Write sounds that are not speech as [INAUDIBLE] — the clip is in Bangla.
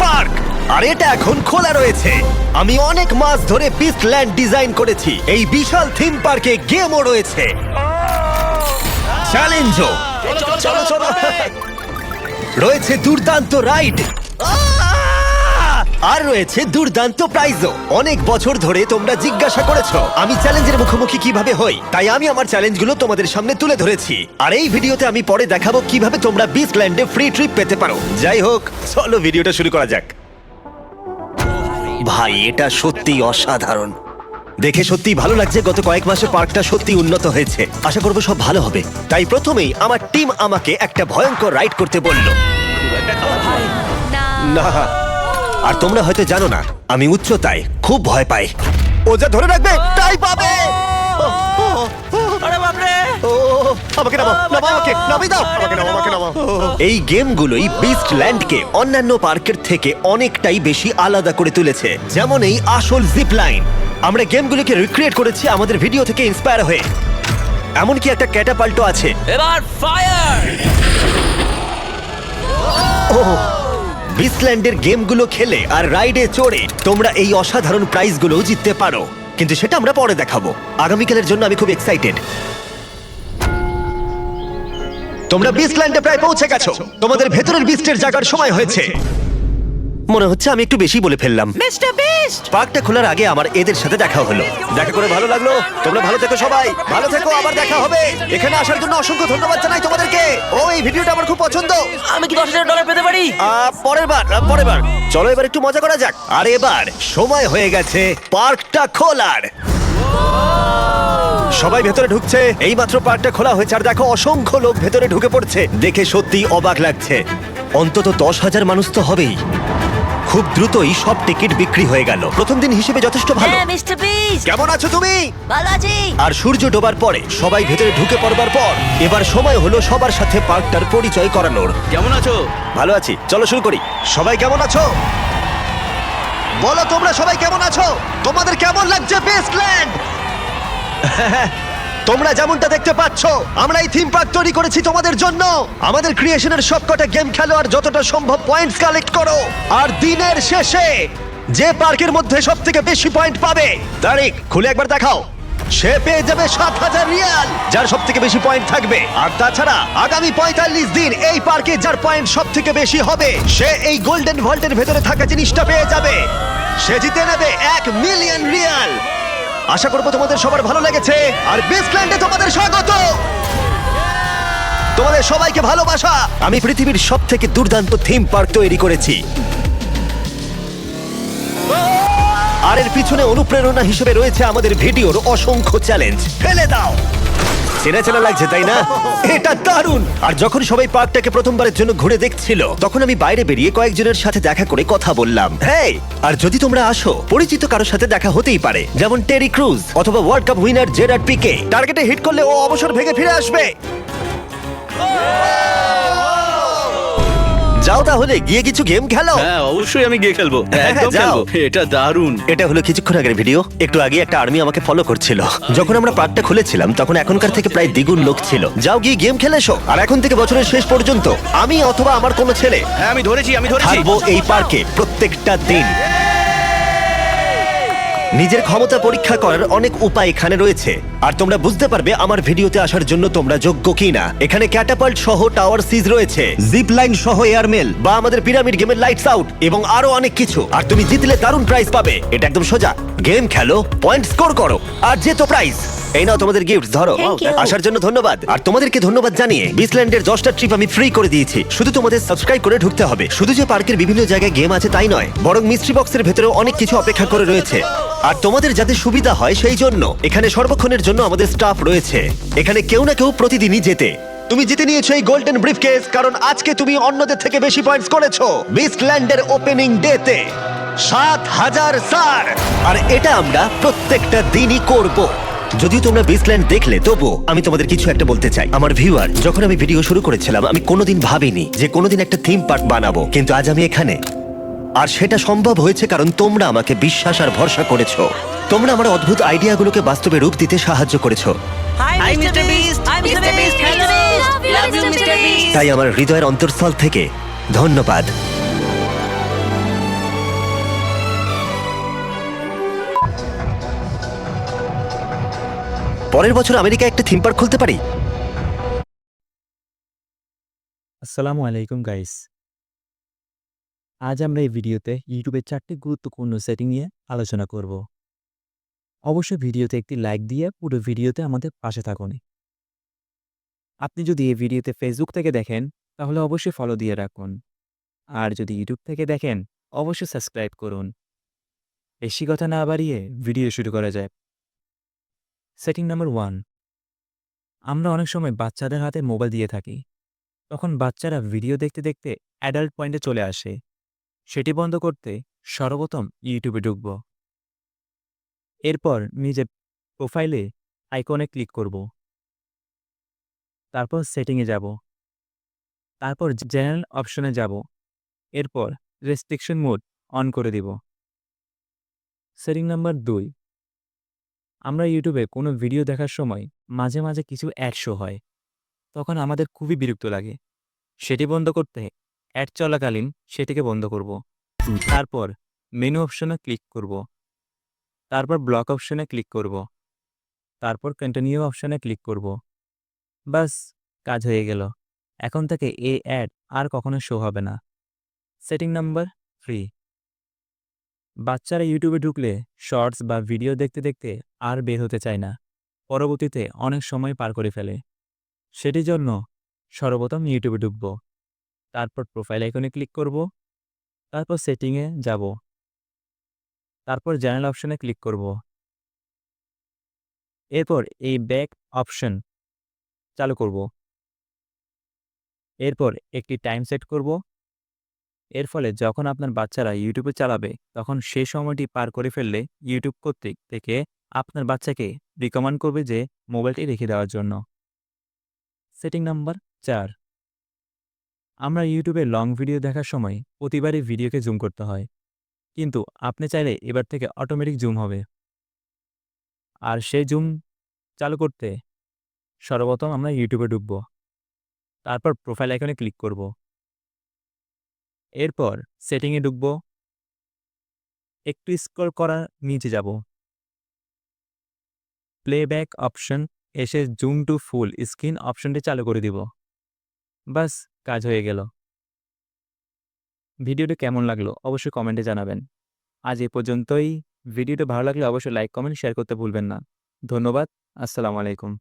পার্ক। আর এটা এখন খোলা রয়েছে। আমি অনেক মাস ধরে বিস্ট ল্যান্ড ডিজাইন করেছি। এই বিশাল থিম পার্কে গেমও রয়েছে। চ্যালেঞ্জও। রয়েছে দুর্দান্ত রাইড। আর রয়েছে দুর্দান্ত প্রাইজও। অনেক বছর ধরে তোমরা জিজ্ঞাসা করেছ আমি চ্যালেঞ্জের মুখোমুখি কীভাবে হই? তাই আমি আমার চ্যালেঞ্জগুলো তোমাদের সামনে তুলে ধরেছি। আর এই ভিডিওতে আমি পরে দেখাবো কীভাবে তোমরা বিচ ল্যান্ডে ফ্রি ট্রিপ পেতে পারো। যাই হোক চলো ভিডিওটা শুরু করা যাক। ভাই এটা সত্যি অসাধারণ। দেখে সত্যি ভালো লাগছে গত কয়েক মাসে পার্কটা সত্যি উন্নত হয়েছে। আশা করব সব ভালো হবে। তাই প্রথমেই আমার টিম আমাকে একটা ভয়ঙ্কর রাইড করতে বলল। না। আর তোমরা হয়তো জানো না আমি উচ্চতায় খুব ভয় পাই। ও যা ধরে রাখবে তাই পাবে! আরে বাপরে! ও, আমাকে নামাও, নামাও আমাকে, নামিয়ে দাও, আমাকে নামাও, আমাকে নামাও। এই গেমগুলোই বিস্ট ল্যান্ডকে অন্যান্য পার্কের থেকে অনেকটাই বেশি আলাদা করে তুলেছে। যেমন এই আসল জিপ লাইন আমরা গেমগুলোকে রিক্রিয়েট করেছি আমাদের ভিডিও থেকে ইন্সপায়ার হয়ে। এমনকি একটা ক্যাটাপাল্টো আছে। এবার ফায়ার বিসল্যান্ডের গেমগুলো খেলে আর রাইডে চড়ে তোমরা এই অসাধারণ প্রাইজগুলো জিততে পারো। কিন্তু সেটা আমরা পরে দেখাবো। আগামীকালের জন্য আমি খুব এক্সাইটেড তোমরা বিসল্যান্ডে প্রায় পৌঁছে গেছো। তোমাদের ভেতরের বিস্টের জায়গার সময় হয়েছে। মনে হচ্ছে আমি একটু বেশি বলে ফেললাম। Mister Beast! পার্কটা খোলার আগে আমার এদের সাথে দেখা হলো। দেখা করে ভালো লাগল? তোমরা ভালো থেকো সবাই। ভালো থেকো আবার দেখা হবে। এখানে আসার জন্য অসংখ্য ধন্যবাদ জানাই তোমাদেরকে। ও এই ভিডিওটা আমার খুব পছন্দ। আমি কি দশ হাজার ডলার পেতে পারি? আহ, পরের বার আহ, পরের বার। চলো এবার একটু মজা করা যাক। আর এবার সময় হয়ে গেছে পার্কটা খোলার। সবাই ভেতরে ঢুকছে। এই মাত্র পার্কটা খোলা হয়েছে আর দেখো অসংখ্য লোক ভেতরে ঢুকে পড়ছে। দেখে সত্যি অবাক লাগছে। অন্তত দশ হাজার মানুষ তো হবেই। খুব দ্রুতই সব টিকিট বিক্রি হয়ে গেল। প্রথম দিন হিসেবে যথেষ্ট ভালো। হ্যাঁ মিস্টার বিস্ট। কেমন আছো তুমি? ভালো আছি। আর সূর্য ডোবার পরে সবাই ভেতরে ঢুকে পড়বার পর এবার সময় হলো সবার সাথে পার্কটার পরিচয় করানোর। কেমন আছো? ভালো আছি। চলো শুরু করি। সবাই কেমন আছো? বলো তোমরা সবাই কেমন আছো? তোমাদের কেমন লাগছে বেস্টল্যান্ড [LAUGHS] তোমরা যেমনটা দেখতে পাচ্ছ আমরা এই থিম পার্ক তৈরি করেছি তোমাদের জন্য। আমাদের ক্রিয়েশনের সবকটা গেম খেলো আর যতটা সম্ভব পয়েন্টস কালেক্ট করো। আর দিনের শেষে যে পার্কের মধ্যে সব থেকে বেশি পয়েন্ট পাবে, তারিখ খুলে একবার দেখাও। সে পেয়ে যাবে সাত হাজার রিয়াল, যার সব থেকে বেশি পয়েন্ট থাকবে। আর তাছাড়া আগামী পঁয়তাল্লিশ দিন এই পার্কে যার পয়েন্ট সব থেকে বেশি হবে, সে এই গোল্ডেন ভল্টের ভেতরে থাকা জিনিসটা পেয়ে যাবে। সে জিতে নেবে এক মিলিয়ন রিয়াল। আশা করব তোমাদের সবার ভালো লেগেছে। আর বেসল্যান্ডে তোমাদের স্বাগত। তোমাদের সবাইকে ভালোবাসা। আমি পৃথিবীর সব থেকে দুর্দান্ত থিম পার্ক তৈরি করেছি। আর এর পিছনে অনুপ্রেরণা হিসেবে রয়েছে আমাদের ভিডিওর অসংখ্য চ্যালেঞ্জ ফেলে দাও। চেনা চেনা লাগছে, তাই না? এটা দারুণ! আর যখন সবাই পার্কটাকে প্রথমবারের জন্য ঘুরে দেখছিল, তখন আমি বাইরে বেরিয়ে কয়েকজনের সাথে দেখা করে কথা বললাম। হ্যাঁ আর যদি তোমরা আসো, পরিচিত কারোর সাথে দেখা হতেই পারে, যেমন টেরি ক্রুজ অথবা World Cup winner Gerard Pique. টার্গেটে হিট করলে ও অবসর ভেঙে ফিরে আসবে। যাও তাহলে গিয়ে কিছু গেম খেলো। হ্যাঁ অবশ্যই আমি গিয়ে খেলব। হ্যাঁ, একদম যাও। খেলব। এটা দারুণ। এটা হলো কিছুক্ষণ আগের ভিডিও একটু আগে একটা আর্মি আমাকে ফলো করছিল। যখন আমরা পার্কটা খুলেছিলাম তখন এখনকার থেকে প্রায় দ্বিগুণ লোক ছিল। যাও গিয়ে গেম খেলে এসো। আর এখন থেকে বছরের শেষ পর্যন্ত আমি অথবা আমার কোনো ছেলে হ্যাঁ আমি ধরেছি আমি ধরেছি। থাকব এই পার্কে প্রত্যেকটা দিন। নিজের ক্ষমতা পরীক্ষা করার অনেক উপায় এখানে রয়েছে। আর তোমরা বুঝতে পারবে আমার ভিডিওতে আসার জন্য তোমরা যোগ্য কিনা। এখানে ক্যাটাপাল্ট সহ টাওয়ার সিজ রয়েছে। জিপ লাইন সহ এয়ারমেল বা আমাদের পিরামিড গেমের লাইটস আউট এবং আরও অনেক কিছু। আর তুমি জিতলে দারুণ প্রাইজ পাবে। এটা একদম সোজা। গেম খেলো পয়েন্ট স্কোর করো আর যেতো প্রাইজ এই নাও তোমাদের গিফট ধরো। আসার জন্য ধন্যবাদ। আর তোমাদেরকে ধন্যবাদ জানিয়ে বিসল্যান্ডের দশটা ট্রিপ আমি ফ্রি করে দিয়েছি। শুধু তোমাদের সাবস্ক্রাইব করে ঢুকতে হবে। শুধু যে পার্কের বিভিন্ন জায়গায় গেম আছে তাই নয় বরং মিস্ট্রি বক্সের ভেতরেও অনেক কিছু অপেক্ষা করে রয়েছে। আর তোমাদের যাতে সুবিধা হয় সেই জন্য। এখানে সর্বক্ষণের জন্য আমাদের স্টাফ রয়েছে। এখানে কেউ না কেউ প্রতিদিনই যেতে। তুমি জিতে নিয়েছো এই গোল্ডেন ব্রিফকেস কারণ আজকে তুমি অন্যদের থেকে বেশি পয়েন্টস করেছ। বিসল্যান্ডের ওপেনিং ডেতে সাত হাজার স্যার আর এটা আমরা প্রত্যেকটা দিনই করব। যদিও তোমরা বেসল্যান্ড দেখলে, তবু আমি তোমাদের কিছু একটা বলতে চাই। আমার ভিউয়ার যখন আমি ভিডিও শুরু করেছিলাম, আমি কোনোদিন ভাবিনি যে কোনোদিন একটা থিম পার্ক বানাবো। কিন্তু আজ আমি এখানে। আর সেটা সম্ভব হয়েছে কারণ তোমরা আমাকে বিশ্বাস আর ভরসা করেছ। তোমরা আমার অদ্ভুত আইডিয়াগুলোকে বাস্তবে রূপ দিতে সাহায্য করেছ। তাই আমার হৃদয়ের অন্তর্স্থল থেকে ধন্যবাদ। পরের বছর আমেরিকা একটা থিম পার্ক খুলতে পারি? আসসালামু আলাইকুম গাইস। আজ আমরা এই ভিডিওতে ইউটিউবের চারটি গুরুত্বপূর্ণ সেটিং নিয়ে আলোচনা করব। অবশ্যই ভিডিওতে একটি লাইক দিয়ে পুরো ভিডিওতে আমাদের পাশে থাকুন। আপনি যদি এই ভিডিওতে ফেসবুক থেকে দেখেন, তাহলে অবশ্যই ফলো দিয়ে রাখুন। আর যদি ইউটিউব থেকে দেখেন, অবশ্যই সাবস্ক্রাইব করুন। বেশি কথা না বাড়িয়ে ভিডিও শুরু করা যায় সেটিং নাম্বার ওয়ান আমরা অনেক সময় বাচ্চাদের হাতে মোবাইল দিয়ে থাকি। তখন বাচ্চারা ভিডিও দেখতে দেখতে অ্যাডাল্ট পয়েন্টে চলে আসে। সেটি বন্ধ করতে সর্বপ্রথম ইউটিউবে ঢুকব। এরপর নিজের প্রোফাইলে আইকনে ক্লিক করব। তারপর সেটিংয়ে যাব। তারপর জেনারেল অপশনে যাব। এরপর রেস্ট্রিকশন মোড অন করে দিব। সেটিং নাম্বার দুই। আমরা ইউটিউবে কোনো ভিডিও দেখার সময় মাঝে মাঝে কিছু অ্যাড শো হয়। তখন আমাদের খুবই বিরক্ত লাগে। সেটি বন্ধ করতে অ্যাড চলাকালীন সেটিকে বন্ধ করব। তারপর মেনু অপশনে ক্লিক করব। তারপর ব্লক অপশনে ক্লিক করব। তারপর কন্টিনিউ অপশনে ক্লিক করব। বাস কাজ হয়ে গেল। এখন থেকে এ অ্যাড আর কখনো শো হবে না। সেটিং নাম্বার থ্রি বাচ্চারা ইউটিউবে ঢুকলে শর্টস বা ভিডিও দেখতে দেখতে আর বের হতে চায় না। পরবর্তীতে অনেক সময় পার করে ফেলে। সেটির জন্য সর্বপ্রথম ইউটিউবে ঢুকব। তারপর প্রোফাইল আইকনে ক্লিক করব, তারপর সেটিংয়ে যাব। তারপর চ্যানেল অপশনে ক্লিক করব। এরপর এই ব্যাক অপশন চালু করব। এরপর একটি টাইম সেট করব। এর ফলে যখন আপনার বাচ্চারা ইউটিউবে চালাবে, তখন সেই সময়টি পার করে ফেললে ইউটিউব কর্তৃক থেকে আপনার বাচ্চাকে রিকমেন্ড করবে যে মোবাইলটি রেখে দেওয়ার জন্য। সেটিং নাম্বার চার। আমরা ইউটিউবে লং ভিডিও দেখার সময় প্রতিবারই ভিডিওকে জুম করতে হয়। কিন্তু আপনি চাইলে এবার থেকে অটোমেটিক জুম হবে। আর সেই জুম চালু করতে সর্বপ্রথম আমরা ইউটিউবে ঢুকব। তারপর প্রোফাইল আইকনে ক্লিক করব। এরপর সেটিংয়ে ঢুকব। একটু স্ক্রল করার নিচে যাব। প্লেব্যাক অপশন এসে জুম টু ফুল স্ক্রিন অপশনটি চালু করে দিব। বাস কাজ হয়ে গেল। ভিডিওটি কেমন লাগল অবশ্যই কমেন্টে জানাবেন। আজ এ পর্যন্তই। ভিডিওটা ভালো লাগলে অবশ্যই লাইক কমেন্ট শেয়ার করতে ভুলবেন না। ধন্যবাদ। আসসালামু আলাইকুম।